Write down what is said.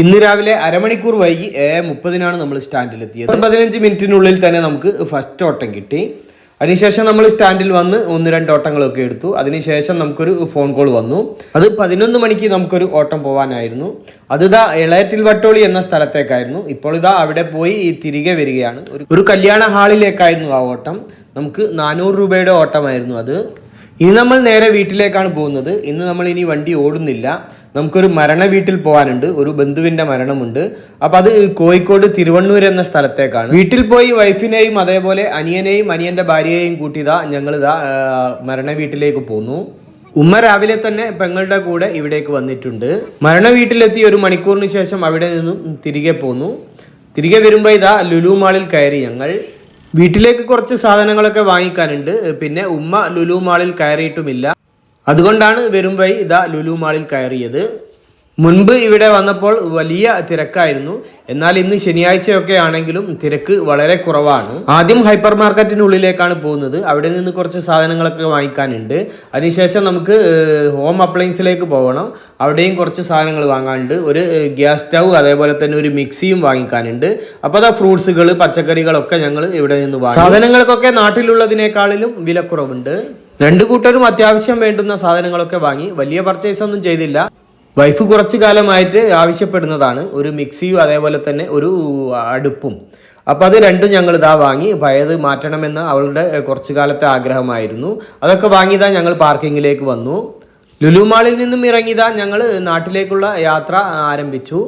ഇന്ന് രാവിലെ അരമണിക്കൂർ വൈകി ഏ മുപ്പതിനാണ് നമ്മൾ സ്റ്റാൻഡിലെത്തിയത്. പതിനഞ്ച് മിനിറ്റിനുള്ളിൽ തന്നെ നമുക്ക് ഫസ്റ്റ് ഓട്ടം കിട്ടി. അതിനുശേഷം നമ്മൾ സ്റ്റാൻഡിൽ വന്ന് ഒന്ന് രണ്ട് ഓട്ടങ്ങളൊക്കെ എടുത്തു. അതിനുശേഷം നമുക്കൊരു ഫോൺ കോൾ വന്നു. അത് പതിനൊന്ന് മണിക്ക് നമുക്കൊരു ഓട്ടം പോകാനായിരുന്നു അത് ഇതാ ഇളയറ്റിൽ വട്ടോളി എന്ന സ്ഥലത്തേക്കായിരുന്നു. ഇപ്പോൾ ഇതാ അവിടെ പോയി തിരികെ വരികയാണ്. ഒരു ഒരു കല്യാണ ഹാളിലേക്കായിരുന്നു ആ ഓട്ടം. നമുക്ക് നാനൂറ് രൂപയുടെ ഓട്ടമായിരുന്നു അത്. ഇനി നമ്മൾ നേരെ വീട്ടിലേക്കാണ് പോകുന്നത്. ഇന്ന് നമ്മൾ ഇനി വണ്ടി ഓടുന്നില്ല. നമുക്കൊരു മരണ വീട്ടിൽ പോകാനുണ്ട് ഒരു ബന്ധുവിന്റെ മരണമുണ്ട്. അപ്പൊ അത് കോഴിക്കോട് തിരുവണ്ണൂർ എന്ന സ്ഥലത്തേക്കാണ്. വീട്ടിൽ പോയി വൈഫിനെയും അതേപോലെ അനിയനെയും അനിയന്റെ ഭാര്യയെയും കൂട്ടിയതാ ഞങ്ങളിതാ മരണ വീട്ടിലേക്ക് പോന്നു. ഉമ്മ രാവിലെ തന്നെ പെങ്ങളുടെ കൂടെ ഇവിടേക്ക് വന്നിട്ടുണ്ട്. മരണ വീട്ടിലെത്തി ഒരു മണിക്കൂറിന് ശേഷം അവിടെ നിന്നും തിരികെ പോന്നു. തിരികെ വരുമ്പോൾ ഇതാ ലുലു മാളിൽ കയറി ഞങ്ങൾ. വീട്ടിലേക്ക് കുറച്ച് സാധനങ്ങളൊക്കെ വാങ്ങിക്കാനുണ്ട്. പിന്നെ ഉമ്മ ലുലു മാളിൽ കയറിയിട്ടുമില്ല. അതുകൊണ്ടാണ് വരും വഴി ഇതാ ലുലു മാളിൽ കയറിയത്. മുൻപ് ഇവിടെ വന്നപ്പോൾ വലിയ തിരക്കായിരുന്നു. എന്നാൽ ഇന്ന് ശനിയാഴ്ചയൊക്കെ ആണെങ്കിലും തിരക്ക് വളരെ കുറവാണ്. ആദ്യം ഹൈപ്പർ മാർക്കറ്റിനുള്ളിലേക്കാണ് പോകുന്നത്. അവിടെ നിന്ന് കുറച്ച് സാധനങ്ങളൊക്കെ വാങ്ങിക്കാനുണ്ട്. അതിനുശേഷം നമുക്ക് ഹോം അപ്ലയൻസിലേക്ക് പോകണം അവിടെയും കുറച്ച് സാധനങ്ങൾ വാങ്ങാനുണ്ട്. ഒരു ഗ്യാസ് സ്റ്റൗ അതേപോലെ തന്നെ ഒരു മിക്സിയും വാങ്ങിക്കാനുണ്ട്. അപ്പോൾ അതാ ഫ്രൂട്ട്സുകൾ പച്ചക്കറികളൊക്കെ ഞങ്ങൾ ഇവിടെ നിന്ന് വാങ്ങി. സാധനങ്ങൾക്കൊക്കെ നാട്ടിലുള്ളതിനേക്കാളിലും വിലക്കുറവുണ്ട്. രണ്ട് കൂട്ടരും അത്യാവശ്യം വേണ്ടുന്ന സാധനങ്ങളൊക്കെ വാങ്ങി. വലിയ പർച്ചേസ് ഒന്നും ചെയ്തില്ല. വൈഫ് കുറച്ചു കാലമായിട്ട് ആവശ്യപ്പെടുന്നതാണ്. ഒരു മിക്സിയും അതേപോലെ തന്നെ ഒരു അടുപ്പും. അപ്പോൾ അത് രണ്ടും ഞങ്ങൾ ഇതാ വാങ്ങി. പഴയത് മാറ്റണമെന്ന് അവളുടെ കുറച്ച് കാലത്തെ ആഗ്രഹമായിരുന്നു. അതൊക്കെ വാങ്ങിയതാ ഞങ്ങൾ പാർക്കിങ്ങിലേക്ക് വന്നു. ലുലുമാളിൽ നിന്നും ഇറങ്ങിയതാ ഞങ്ങൾ നാട്ടിലേക്കുള്ള യാത്ര ആരംഭിച്ചു.